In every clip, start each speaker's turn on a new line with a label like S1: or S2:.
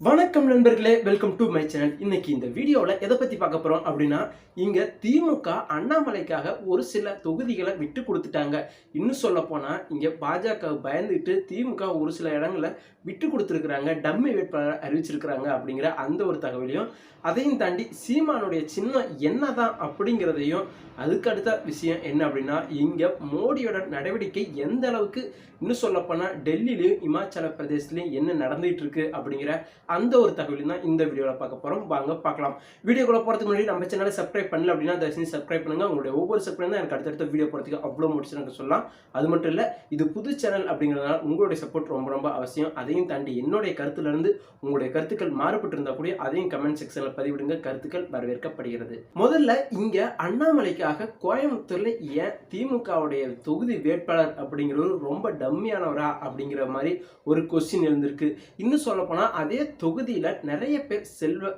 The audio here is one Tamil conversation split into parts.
S1: வணக்கம் நண்பர்களே வெல்கம் டு மை சேனல் இன்னைக்கு இந்த வீடியோவில் எதை பற்றி பார்க்க போகிறோம் அப்படின்னா இங்கே திமுக அண்ணாமலைக்காக ஒரு சில தொகுதிகளை விட்டு கொடுத்துட்டாங்க. இன்னும் சொல்ல போனால் இங்கே பாஜக பயந்துட்டு திமுக ஒரு சில இடங்களில் விட்டு கொடுத்துருக்குறாங்க டம்மி வேட்பாளர் அறிவிச்சிருக்கிறாங்க அப்படிங்கிற அந்த ஒரு தகவலையும் அதையும் தாண்டி சீமானுடைய சின்னம் என்னதான் அப்படிங்கிறதையும் அதுக்கு அடுத்த விஷயம் என்ன அப்படின்னா இங்கே மோடியோட நடவடிக்கை எந்த அளவுக்கு இன்னும் சொல்லப்போனால் டெல்லிலையும் இமாச்சல பிரதேசத்துலேயும் என்ன நடந்துகிட்டு இருக்கு அப்படிங்கிற அந்த ஒரு தகவலையும் தான் இந்த வீடியோவில் பார்க்க போகிறோம் வாங்க பார்க்கலாம். வீடியோக்குள்ள போகிறதுக்கு முன்னாடி நம்ம சேனலை சப்ஸ்கிரைப் பண்ணல அப்படின்னா தயவு செஞ்சு சப்ஸ்கிரைப் பண்ணுங்க. உங்களுடைய ஒவ்வொரு சப்ஸ்கிரைப் தான் எனக்கு அடுத்தடுத்த வீடியோ போகிறதுக்கு அவ்வளோ முடிச்சு எனக்கு சொல்லலாம். அது மட்டும் இல்லை இது புது சேனல் அப்படிங்கிறதுனால உங்களுடைய சப்போர்ட் ரொம்ப ரொம்ப அவசியம். அதையும் தாண்டி என்னுடைய கருத்துலேருந்து உங்களுடைய கருத்துக்கள் மாறுபட்டு இருந்தால் கூட அதையும் கமெண்ட் செக்ஷனில் பதிவிடுங்க. கருத்துக்கள் வரவேற்கப்படுகிறது. முதல்ல இங்கே அண்ணாமலைக்காக கோயம்புத்தூரில் ஏன் திமுகவுடைய தொகுதி வேட்பாளர் அப்படிங்கிறவர் ரொம்ப டம்மியானவரா அப்படிங்கிற மாதிரி ஒரு கொஸ்டின் இருந்திருக்கு இன்னும் சொல்ல போனால் அதே தொகுதியில் நிறைய பேர் செல்வ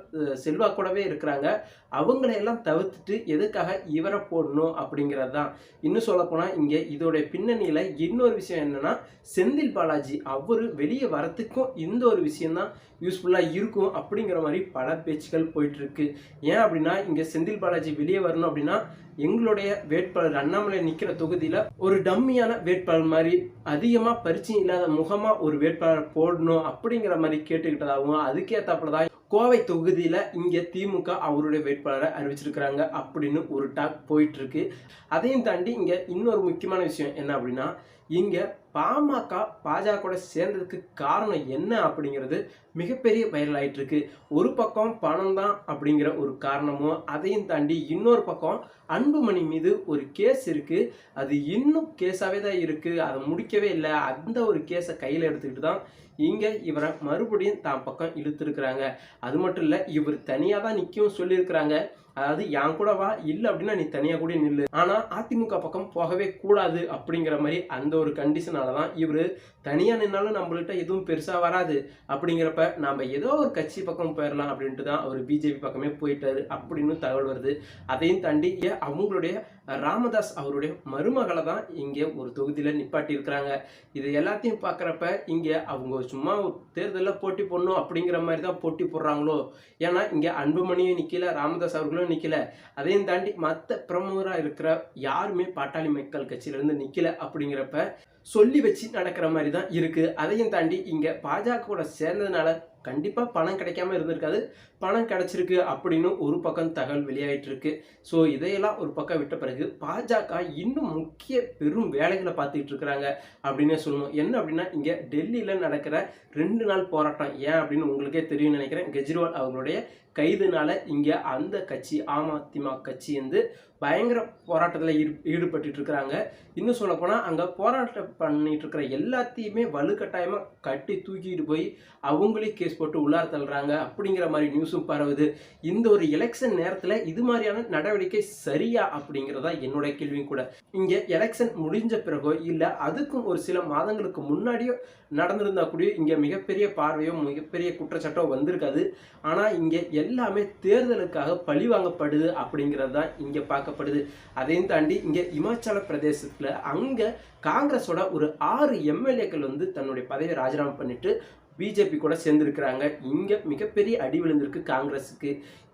S1: செல்வாக்கூடவே இருக்கிறாங்க. அவங்களையெல்லாம் தவிர்த்துட்டு எதுக்காக இவரை போடணும் அப்படிங்கிறது தான் இன்னும் சொல்லப்போனால் இங்கே இதோடைய பின்னணியில் இன்னொரு விஷயம் என்னன்னா செந்தில் பாலாஜி அவர் வெளியே வரத்துக்கும் இந்த ஒரு விஷயந்தான் யூஸ்ஃபுல்லாக இருக்கும் அப்படிங்கிற மாதிரி பல பேச்சுக்கள் போயிட்டுருக்கு ஏன் அப்படின்னா இங்கே செந்தில் பாலாஜி வெளியே வரணும் அப்படின்னா எங்களுடைய வேட்பாளர் அண்ணாமலை நிற்கிற தொகுதியில் ஒரு டம்மியான வேட்பாளர் மாதிரி அதிகமாக பரிச்சயம் இல்லாத முகமாக ஒரு வேட்பாளர் போடணும் அப்படிங்கிற மாதிரி கேட்டுக்கிட்டதாகவும் அதுக்கேற்றாப்புல தான் கோவை தொகுதியில் இங்கே திமுக அவருடைய வேட்பாளரை அறிவிச்சிருக்கிறாங்க அப்படின்னு ஒரு டாக் போயிட்டு இருக்கு. அதையும் தாண்டி இங்கே இன்னொரு முக்கியமான விஷயம் என்ன அப்படின்னா இங்கே பாமக பாஜக கூட சேர்ந்ததுக்கு காரணம் என்ன அப்படிங்கிறது மிகப்பெரிய வைரல் ஆயிட்டு இருக்கு ஒரு பக்கம் பணம் தான் அப்படிங்கிற ஒரு காரணமும் அதையும் தாண்டி இன்னொரு பக்கம் அன்புமணி மீது ஒரு கேஸ் இருக்கு. அது இன்னும் கேஸாகவே தான் இருக்கு. அதை முடிக்கவே இல்லை. அந்த ஒரு கேஸை கையில் எடுத்துக்கிட்டு தான் இங்கே இவரை மறுபடியும் தான் பக்கம் இழுத்துருக்குறாங்க. அது மட்டும் இல்லை இவர் தனியாக தான் நிற்கும் சொல்லியிருக்கிறாங்க. அதாவது என் கூட வா இல்லை அப்படின்னா நீ தனியாக கூட நில்லு. ஆனால் அதிமுக பக்கம் போகவே கூடாது அப்படிங்கிற மாதிரி அந்த ஒரு கண்டிஷனால தான் இவர் தனியாக நின்னாலும் நம்மள்கிட்ட எதுவும் பெருசாக வராது. அப்படிங்கிறப்ப நம்ம ஏதோ ஒரு கட்சி பக்கம் போயிடலாம் அப்படின்ட்டு தான் அவர் பிஜேபி பக்கமே போயிட்டாரு அப்படின்னு தகவல் வருது. அதையும் தாண்டி அவங்களுடைய ராமதாஸ் அவருடைய மருமகளை தான் இங்கே ஒரு தொகுதியில் நிப்பாட்டி இருக்கிறாங்க இது எல்லாத்தையும் பார்க்குறப்ப இங்கே அவங்க சும்மா தேர்தலில் போட்டி போடணும் அப்படிங்கிற மாதிரி தான் போட்டி போடுறாங்களோ? ஏன்னா இங்கே அன்புமணியும் நிற்கல ராமதாஸ் அவர்களும் நிற்கல அதையும் தாண்டி மற்ற பிரமுகராக இருக்கிற யாருமே பாட்டாளி மக்கள் கட்சியிலேருந்து நிற்கல அப்படிங்கிறப்ப சொல்லி வச்சு நடக்கிற மாதிரி தான் இருக்குது அதையும் தாண்டி இங்கே பாஜக கூட சேர்ந்ததுனால கண்டிப்பாக பணம் கிடைக்காம இருந்திருக்காது. பணம் கிடைச்சிருக்கு அப்படின்னு ஒரு பக்கம் தகவல் வெளியாகிட்டு இருக்கு ஸோ இதையெல்லாம் ஒரு பக்கம் விட்ட பிறகு பாஜக இன்னும் முக்கிய பெரும் வேலைகளை பார்த்துக்கிட்டு இருக்கிறாங்க அப்படின்னே சொல்லணும். என்ன அப்படின்னா இங்கே டெல்லியில் நடக்கிற ரெண்டு நாள் போராட்டம். ஏன் அப்படின்னு உங்களுக்கே தெரியும்னு நினைக்கிறேன். கெஜ்ரிவால் அவங்களுடைய கைதுனால இங்கே அந்த கட்சி ஆம் அதிமுக கட்சி வந்து பயங்கர போராட்டத்தில் ஈடு ஈடுபட்டு இருக்கிறாங்க. இன்னும் சொல்லப்போனால் அங்கே போராட்டம் பண்ணிட்டு இருக்கிற எல்லாத்தையுமே வலுக்கட்டாயமாக கட்டி தூக்கிட்டு போய் அவங்களே கேஸ் போட்டு உள்ளார தள்ளுறாங்க அப்படிங்கிற மாதிரி நியூஸும் பரவுது. இந்த ஒரு எலெக்ஷன் நேரத்தில் இது மாதிரியான நடவடிக்கை சரியா அப்படிங்கிறதா என்னுடைய கேள்வியும் கூட. இங்கே எலெக்ஷன் முடிஞ்ச பிறகோ இல்லை அதுக்கும் ஒரு சில மாதங்களுக்கு முன்னாடியோ நடந்திருந்தா கூட இங்கே மிகப்பெரிய பார்வையோ மிகப்பெரிய குற்றச்சாட்டோ வந்திருக்காது. ஆனால் இங்கே எல்லாமே தேர்தலுக்காக பழி வாங்கப்படுது அப்படிங்கிறது தான் இங்கே பார்க்கப்படுது. அதையும் தாண்டி இங்கே இமாச்சல பிரதேசத்தில் அங்கே காங்கிரஸோட ஒரு ஆறு எம்எல்ஏக்கள் வந்து தன்னுடைய பதவியை ராஜினாமா பண்ணிட்டு பிஜேபி கூட சேர்ந்துருக்கிறாங்க. இங்கே மிகப்பெரிய அடி விழுந்திருக்கு காங்கிரஸுக்கு.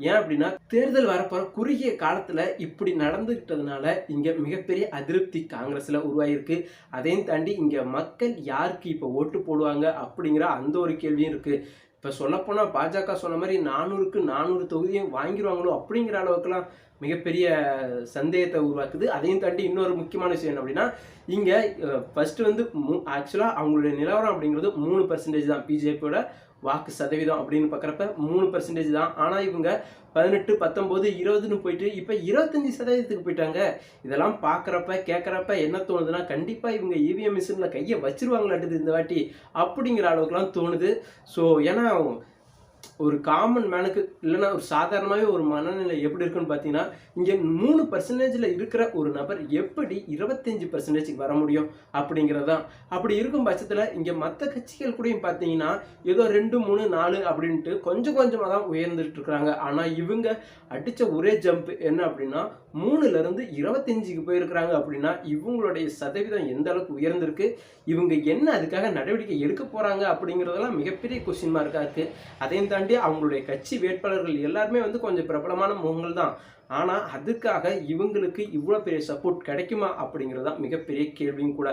S1: ஏன் அப்படின்னா தேர்தல் வரப்போகிற குறுகிய காலத்தில் இப்படி நடந்துக்கிட்டதுனால இங்கே மிகப்பெரிய அதிருப்தி காங்கிரஸில் உருவாகிருக்கு அதையும் தாண்டி இங்கே மக்கள் யாருக்கு இப்போ ஓட்டு போடுவாங்க அப்படிங்கிற அந்த ஒரு கேள்வியும் இருக்குது இப்போ சொல்லப்போனால் பாஜக சொன்ன மாதிரி நானூறுக்கு நானூறு தொகுதியும் வாங்கிடுவாங்களோ அப்படிங்கிற அளவுக்குலாம் மிகப்பெரிய சந்தேகத்தை உருவாக்குது. அதையும் தாண்டி இன்னொரு முக்கியமான விஷயம் என்ன அப்படின்னா இங்கே ஃபஸ்ட்டு வந்து ஆக்சுவலாக அவங்களுடைய நிலவரம் அப்படிங்கிறது மூணு பர்சன்டேஜ் தான். பிஜேபியோட வாக்கு சதவீதம் அப்படின்னு பார்க்குறப்ப மூணு பர்சன்டேஜ் தான். ஆனால் இவங்க பதினெட்டு பத்தொம்போது இருபதுன்னு போயிட்டு இப்போ இருபத்தஞ்சி சதவீதத்துக்கு போயிட்டாங்க. இதெல்லாம் பார்க்குறப்ப கேட்குறப்ப என்ன தோணுதுன்னா கண்டிப்பாக இவங்க இவிஎம் மிஷினில் கையை வச்சிருவாங்களாட்டுது இந்த வாட்டி அப்படிங்கிற அளவுக்குலாம் தோணுது. ஸோ ஏன்னா ஒரு காமன் மேனுக்கு இல்லைன்னா ஒரு சாதாரணமாகவே ஒரு மனநிலை எப்படி இருக்குன்னு பார்த்தீங்கன்னா இங்கே மூணு பர்சன்டேஜில் இருக்கிற ஒரு நபர் எப்படி இருபத்தஞ்சி பர்சன்டேஜுக்கு வர முடியும் அப்படிங்கிறது தான் அப்படி இருக்கும் பட்சத்தில் இங்கே மற்ற கட்சிகள் கூடயும் பார்த்தீங்கன்னா ஏதோ ரெண்டு மூணு நாலு அப்படின்ட்டு கொஞ்சம் கொஞ்சமாக தான் உயர்ந்துட்டு இருக்கிறாங்க. ஆனால் இவங்க அடித்த ஒரே ஜம்ப் என்ன அப்படின்னா மூணுல இருந்து இருபத்தஞ்சுக்கு போயிருக்கிறாங்க அப்படின்னா இவங்களுடைய சதவீதம் எந்த அளவுக்கு உயர்ந்திருக்கு? இவங்க என்ன அதுக்காக நடவடிக்கை எடுக்க போறாங்க அப்படிங்கிறதெல்லாம் மிகப்பெரிய கொஸ்டின் மார்க்காக இருக்கு. அதையும் தாண்டி அவங்களுடைய கட்சி வேட்பாளர்கள் எல்லாருமே வந்து கொஞ்சம் பிரபலமான முகங்கள் தான். ஆனால் அதுக்காக இவங்களுக்கு இவ்வளோ பெரிய சப்போர்ட் கிடைக்குமா அப்படிங்கிறது தான் மிகப்பெரிய கேள்வியும் கூட.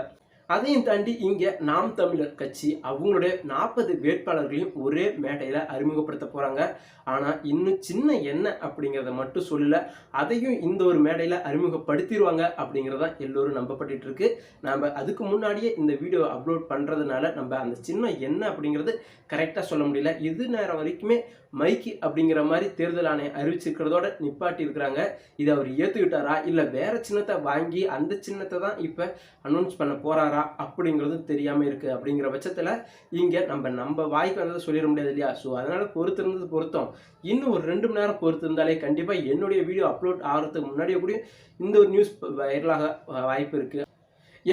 S1: அதையும் தாண்டி இங்கே நாம் தமிழர் கட்சி அவங்களுடைய நாற்பது வேட்பாளர்களையும் ஒரே மேடையில் அறிமுகப்படுத்த போகிறாங்க ஆனால் இன்னும் சின்ன என்ன அப்படிங்கிறத மட்டும் சொல்லல. அதையும் இந்த ஒரு மேடையில் அறிமுகப்படுத்திடுவாங்க அப்படிங்கிறதான் எல்லோரும் நம்பப்பட்டு இருக்கு நம்ம அதுக்கு முன்னாடியே இந்த வீடியோ அப்லோட் பண்ணுறதுனால நம்ம அந்த சின்ன என்ன அப்படிங்கிறது கரெக்டாக சொல்ல முடியல. இது நேரம் வரைக்குமே மைக்கி அப்படிங்கிற மாதிரி தேர்தல் ஆணையம் அறிவிச்சிருக்கிறதோட நிப்பாட்டி இருக்கிறாங்க இதை அவர் ஏற்றுக்கிட்டாரா இல்லை வேற சின்னத்தை வாங்கி அந்த சின்னத்தை தான் இப்போ அனௌன்ஸ் பண்ண போகிறாரா அப்படிங்கிறது தெரியாமல் இருக்குது அப்படிங்கிற பட்சத்தில் இங்கே நம்ம நம்ம வாய்க்கு வந்ததை சொல்லிட முடியாது இல்லையா? ஸோ அதனால் பொறுத்திருந்தது பொருத்தம். இன்னும் ஒரு ரெண்டு மணி நேரம் பொறுத்து இருந்தாலே கண்டிப்பாக என்னுடைய வீடியோ அப்லோட் ஆகிறதுக்கு முன்னாடியே கூட இந்த ஒரு நியூஸ் வைரலாக வாய்ப்பு இருக்குது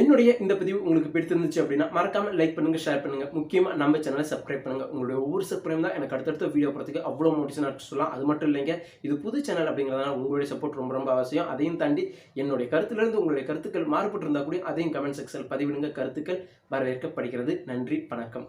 S1: என்னுடைய இந்த பதிவு உங்களுக்கு பிடித்திருந்துச்சு அப்படின்னா மறக்காம லைக் பண்ணுங்க ஷேர் பண்ணுங்க. முக்கியமா நம்ம சேனலை சப்ஸ்கிரைப் பண்ணுங்க. உங்களுடைய ஒவ்வொரு சப்ஸ்கிரைப் தான் எனக்கு அடுத்தடுத்த வீடியோ போகிறதுக்கு அவ்வளோ மோட்டிவேஷனாக சொல்லலாம். அது மட்டும் இல்லைங்க இது புது சேனல் அப்படிங்கிறதுனால உங்களுடைய சப்போர்ட் ரொம்ப ரொம்ப அவசியம். அதையும் தாண்டி என்னுடைய கருத்துலேருந்து உங்களுடைய கருத்துக்கள் மாறுபட்டு இருந்தால் கூட அதையும் கமெண்ட் செக்ஷனில் பதிவிடுங்க. கருத்துக்கள் வரவேற்கப்படுகிறது. நன்றி வணக்கம்.